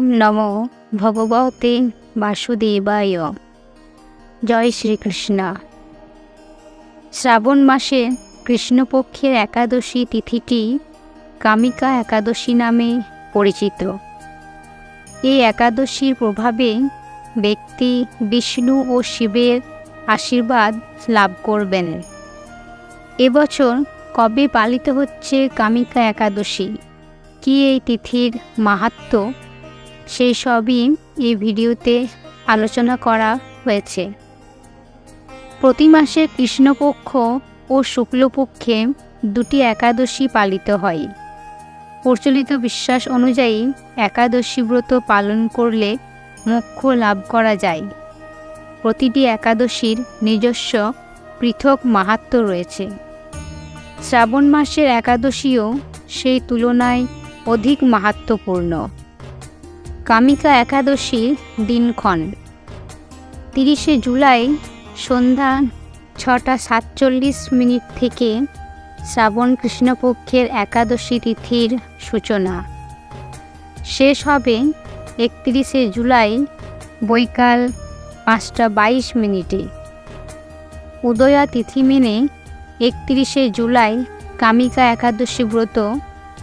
ওম নম ভগবতে বাসুদেবায়। জয় শ্রীকৃষ্ণ। শ্রাবণ মাসে কৃষ্ণপক্ষের একাদশী তিথিটি কামিকা একাদশী নামে পরিচিত। এই একাদশীর প্রভাবে ব্যক্তি বিষ্ণু ও শিবের আশীর্বাদ লাভ করবেন। এবছর কবে পালিত হচ্ছে কামিকা একাদশী? কি এই তিথির মাহাত্ম? সেই সবই এই ভিডিওতে আলোচনা করা হয়েছে। প্রতি মাসে কৃষ্ণপক্ষ ও শুক্লপক্ষে দুটি একাদশী পালিত হয়। প্রচলিত বিশ্বাস অনুযায়ী একাদশী ব্রত পালন করলে মোক্ষ লাভ করা যায়। প্রতিটি একাদশীর নিজস্ব পৃথক মাহাত্ম রয়েছে। শ্রাবণ মাসের একাদশীও সেই তুলনায় অধিক মাহাত্মপূর্ণ। কামিকা একাদশীর দিনক্ষণ। তিরিশে জুলাই সন্ধ্যা ছটা সাতচল্লিশ মিনিট থেকে শ্রাবণ কৃষ্ণপক্ষের একাদশী তিথির সূচনা। শেষ হবে একত্রিশে জুলাই বৈকাল পাঁচটা বাইশ মিনিটে। উদয়া তিথি মেনে একত্রিশে জুলাই কামিকা একাদশী ব্রত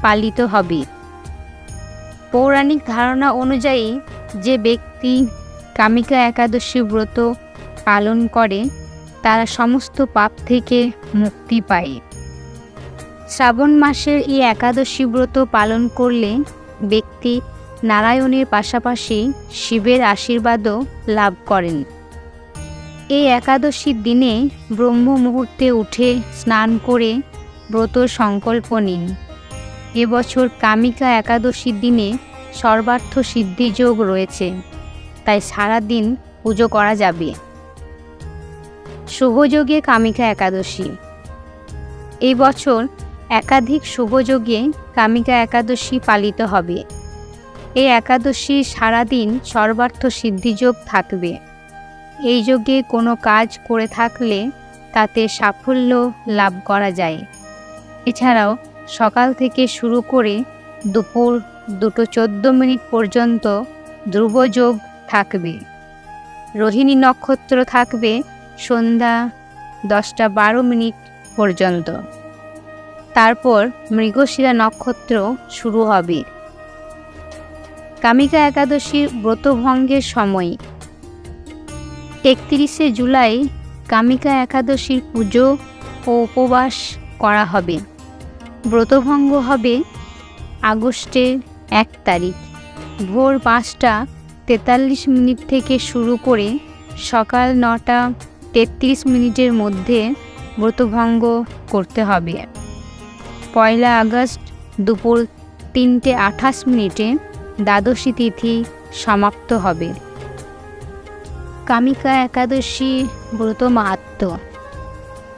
পালিত হবে। পৌরাণিক ধারণা অনুযায়ী যে ব্যক্তি কামিকা একাদশী ব্রত পালন করে, তারা সমস্ত পাপ থেকে মুক্তি পায়। শ্রাবণ মাসের এই একাদশী ব্রত পালন করলে ব্যক্তি নারায়ণের পাশাপাশি শিবের আশীর্বাদও লাভ করেন। এই একাদশীর দিনে ব্রহ্ম মুহূর্তে উঠে স্নান করে ব্রত সংকল্প নিন। এবছর কামিকা একাদশীর দিনে সর্বার্থ সিদ্ধি যোগ রয়েছে, তাই সারা দিন পুজো করা যাবে। শুভযোগে কামিকা একাদশী। এই বছর একাধিক শুভযোগে কামিকা একাদশী পালিত হবে। এই একাদশী সারাদিন সর্বার্থ সিদ্ধিযোগ থাকবে। এই যোগে কোনো কাজ করে থাকলে তাতে সাফল্য লাভ করা যায়। এছাড়াও সকাল থেকে শুরু করে দুপুর দুটো চোদ্দ মিনিট পর্যন্ত ধ্রুবযোগ থাকবে। রোহিণী নক্ষত্র থাকবে সন্ধ্যা দশটা বারো মিনিট পর্যন্ত। তারপর মৃগশিরা নক্ষত্র শুরু হবে। কামিকা একাদশীর ব্রতভঙ্গের সময়। একত্রিশে জুলাই কামিকা একাদশীর পুজো ও উপবাস করা হবে। ব্রতভঙ্গ হবে আগস্টের এক তারিখ। ভোর পাঁচটা তেতাল্লিশ মিনিট থেকে শুরু করে সকাল নটা তেত্রিশ মিনিটের মধ্যে ব্রতভঙ্গ করতে হবে। পয়লা আগস্ট দুপুর তিনটে আঠাশ মিনিটে দ্বাদশী তিথি সমাপ্ত হবে। কামিকা একাদশী ব্রত মাহাত্ম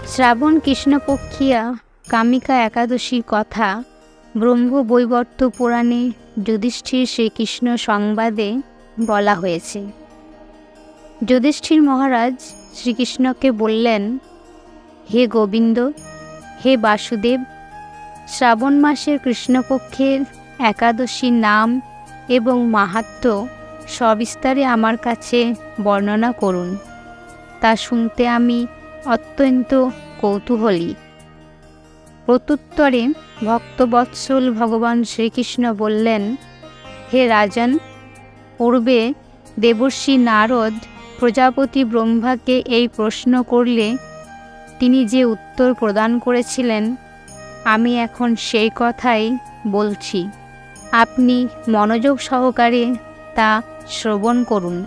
শ্রাবণ কৃষ্ণপক্ষিয়া কামিকা একাদশীর কথা ব্রহ্ম বৈবর্ত পুরাণে যুধিষ্ঠির শ্রীকৃষ্ণ সংবাদে বলা হয়েছে। যুধিষ্ঠির মহারাজ শ্রীকৃষ্ণকে বললেন, হে গোবিন্দ, হে বাসুদেব, শ্রাবণ মাসের কৃষ্ণপক্ষের একাদশীর নাম এবং মাহাত্ম সবিস্তারে আমার কাছে বর্ণনা করুন। তা শুনতে আমি অত্যন্ত কৌতূহলী। প্রত্যুত্তরে ভক্তবৎসল ভগবান শ্রীকৃষ্ণ বললেন, হে রাজন, পূর্বে দেবর্ষী নারদ প্রজাপতি ব্রহ্মাকে এই প্রশ্ন করলে তিনি যে উত্তর প্রদান করেছিলেন, আমি এখন সেই কথাই বলছি। আপনি মনোযোগ সহকারে তা শ্রবণ করুন।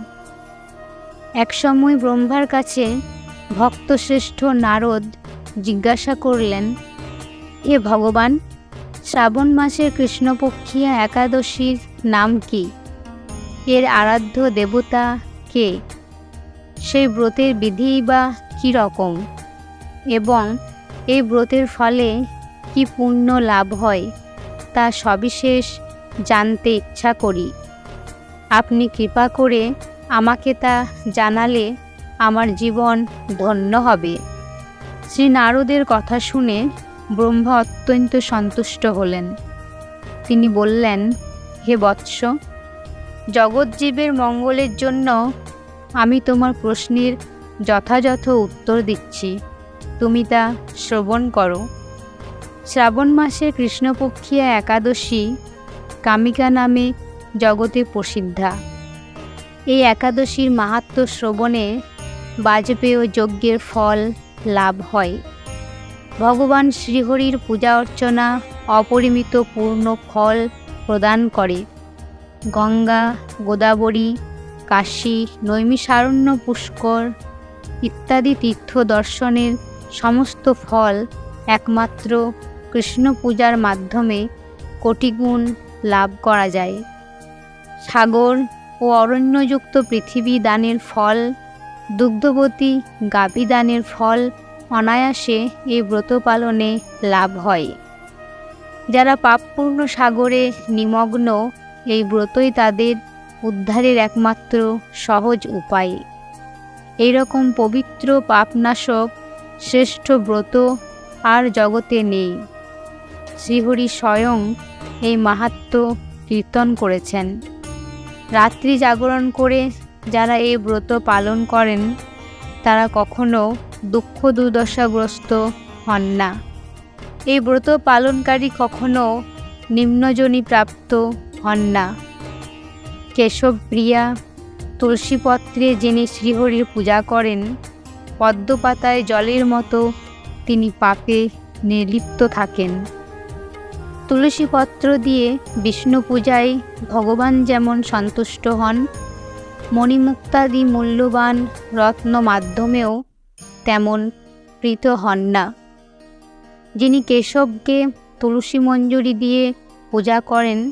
একসময় ব্রহ্মার কাছে ভক্তশ্রেষ্ঠ নারদ জিজ্ঞাসা করলেন হে ভগবান, শ্রাবণ মাসের কৃষ্ণপক্ষিয়া একাদশীর নাম কি? এর আরাধ্য দেবতা কে? সেই ব্রতের বিধি বা কী রকম? এবং এই ব্রতের ফলে কি পুণ্য লাভ হয়, তা সবিশেষ জানতে ইচ্ছা করি। আপনি কৃপা করে আমাকে তা জানালে আমার জীবন ধন্য হবে। শ্রী নারদের কথা শুনে ব্রহ্মা অত্যন্ত সন্তুষ্ট হলেন। তিনি বললেন, হে বৎস, জগৎজীবের মঙ্গলের জন্য আমি তোমার প্রশ্নের যথাযথ উত্তর দিচ্ছি। তুমি তা শ্রবণ করো। শ্রাবণ মাসে কৃষ্ণপক্ষিয়া একাদশী কামিকা নামে জগতে প্রসিদ্ধা। এই একাদশীর মাহাত্ম শ্রবণে বাজপেয় যজ্ঞের ফল লাভ হয়। ভগবান শ্রীহরির পূজা অর্চনা, অপরিমিত পূর্ণ ফল প্রদান করে। গঙ্গা, গোদাবরী, কাশী, নৈমিষারণ্য পুষ্কর ইত্যাদি তীর্থ দর্শনের সমস্ত ফল একমাত্র কৃষ্ণ পূজার মাধ্যমে কোটিগুণ লাভ করা যায়। সাগর ও অরণ্যযুক্ত পৃথিবী দানের ফল, দুগ্ধবতী গাভী দানের ফল অনায়াসে এই ব্রত পালনে লাভ হয়। যারা পাপপূর্ণ সাগরে নিমগ্ন, এই ব্রতই তাদের উদ্ধারের একমাত্র সহজ উপায়। এইরকম পবিত্র পাপনাশক শ্রেষ্ঠ ব্রত আর জগতে নেই। শ্রীহরি স্বয়ং এই মাহাত্ম কীর্তন করেছেন। রাত্রি জাগরণ করে যারা এই ব্রত পালন করেন তারা কখনো দুঃখ দুর্দশাগ্রস্ত হন না। এই ব্রত পালনকারী কখনো নিম্নজনী প্রাপ্ত হন না। কেশব প্রিয়া তুলসীপত্রে যিনি শ্রীহরির পূজা করেন, পদ্মপাতায় জলের মতো তিনি পাপে নির্লিপ্ত থাকেন। তুলসীপত্র দিয়ে বিষ্ণু পূজায় ভগবান যেমন সন্তুষ্ট হন মণিমুক্তাদি মূল্যবান রত্ন মাধ্যমেও তেমন প্রীত হন না। যিনি কেশবকে তুলসী মঞ্জুরি দিয়ে পূজা করেন,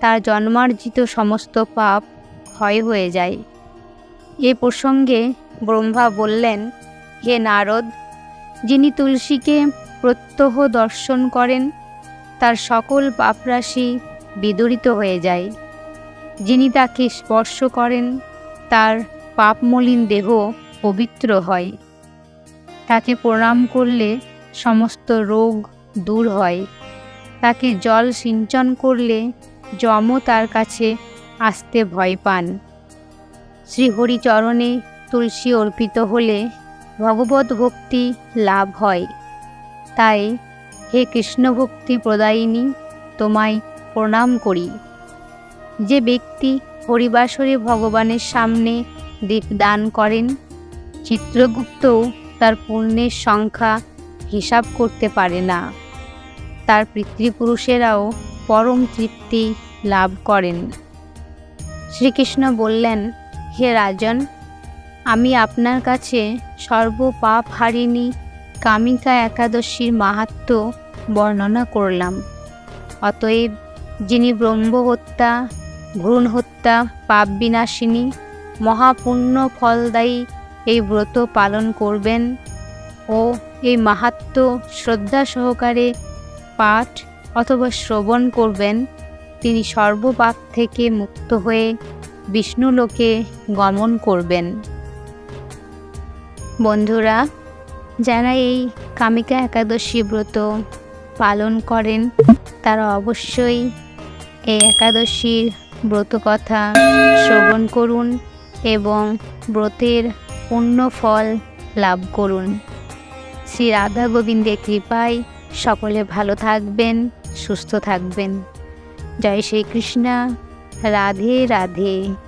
তার জন্মার্জিত সমস্ত পাপ ক্ষয় হয়ে যায়। এ প্রসঙ্গে ব্রহ্মা বললেন, হে নারদ, যিনি তুলসীকে প্রত্যহ দর্শন করেন, তার সকল পাপরাশি বিদরিত হয়ে যায়। যিনি তাকে স্পর্শ করেন তার পাপমলিন দেহ পবিত্র হয়। তাকে প্রণাম করলে সমস্ত রোগ দূর হয়। তাকে জল সিঞ্চন করলে যমও তার কাছে আসতে ভয় পান। শ্রীহরিচরণে তুলসী অর্পিত হলে ভগবত ভক্তি লাভ হয়। তাই হে কৃষ্ণভক্তি প্রদায়িনী, তোমায় প্রণাম করি। যে ব্যক্তি হরিবাসরে ভগবানের সামনে দীপদান করেন। চিত্রগুপ্তও তার পুণ্যের সংখ্যা হিসাব করতে পারে না। তার পিতৃপুরুষেরাও পরম তৃপ্তি লাভ করেন। শ্রীকৃষ্ণ বললেন, হে রাজন, আমি আপনার কাছে সর্বপাপ হারিণী কামিকা একাদশীর মাহাত্ম বর্ণনা করলাম। অতএব যিনি ব্রহ্মহত্যা ভ্রূণ হত্যা পাপ বিনাশিনী, মহাপুণ্য ফলদায়ী এই ব্রত পালন করবেন ও এই মাহাত্ম শ্রদ্ধা সহকারে পাঠ অথবা শ্রবণ করবেন। তিনি সর্বপাপ থেকে মুক্ত হয়ে বিষ্ণুলোকে গমন করবেন। বন্ধুরা, যারা এই কামিকা একাদশী ব্রত পালন করেন, তারা অবশ্যই এই একাদশীর ব্রত কথা শ্রবণ করুন এবং ব্রতের পূর্ণ ফল লাভ করুন। শ্রী রাধা গোবিন্দের কৃপায় সকলে ভালো থাকবেন, সুস্থ থাকবেন। জয় শ্রীকৃষ্ণ। রাধে রাধে।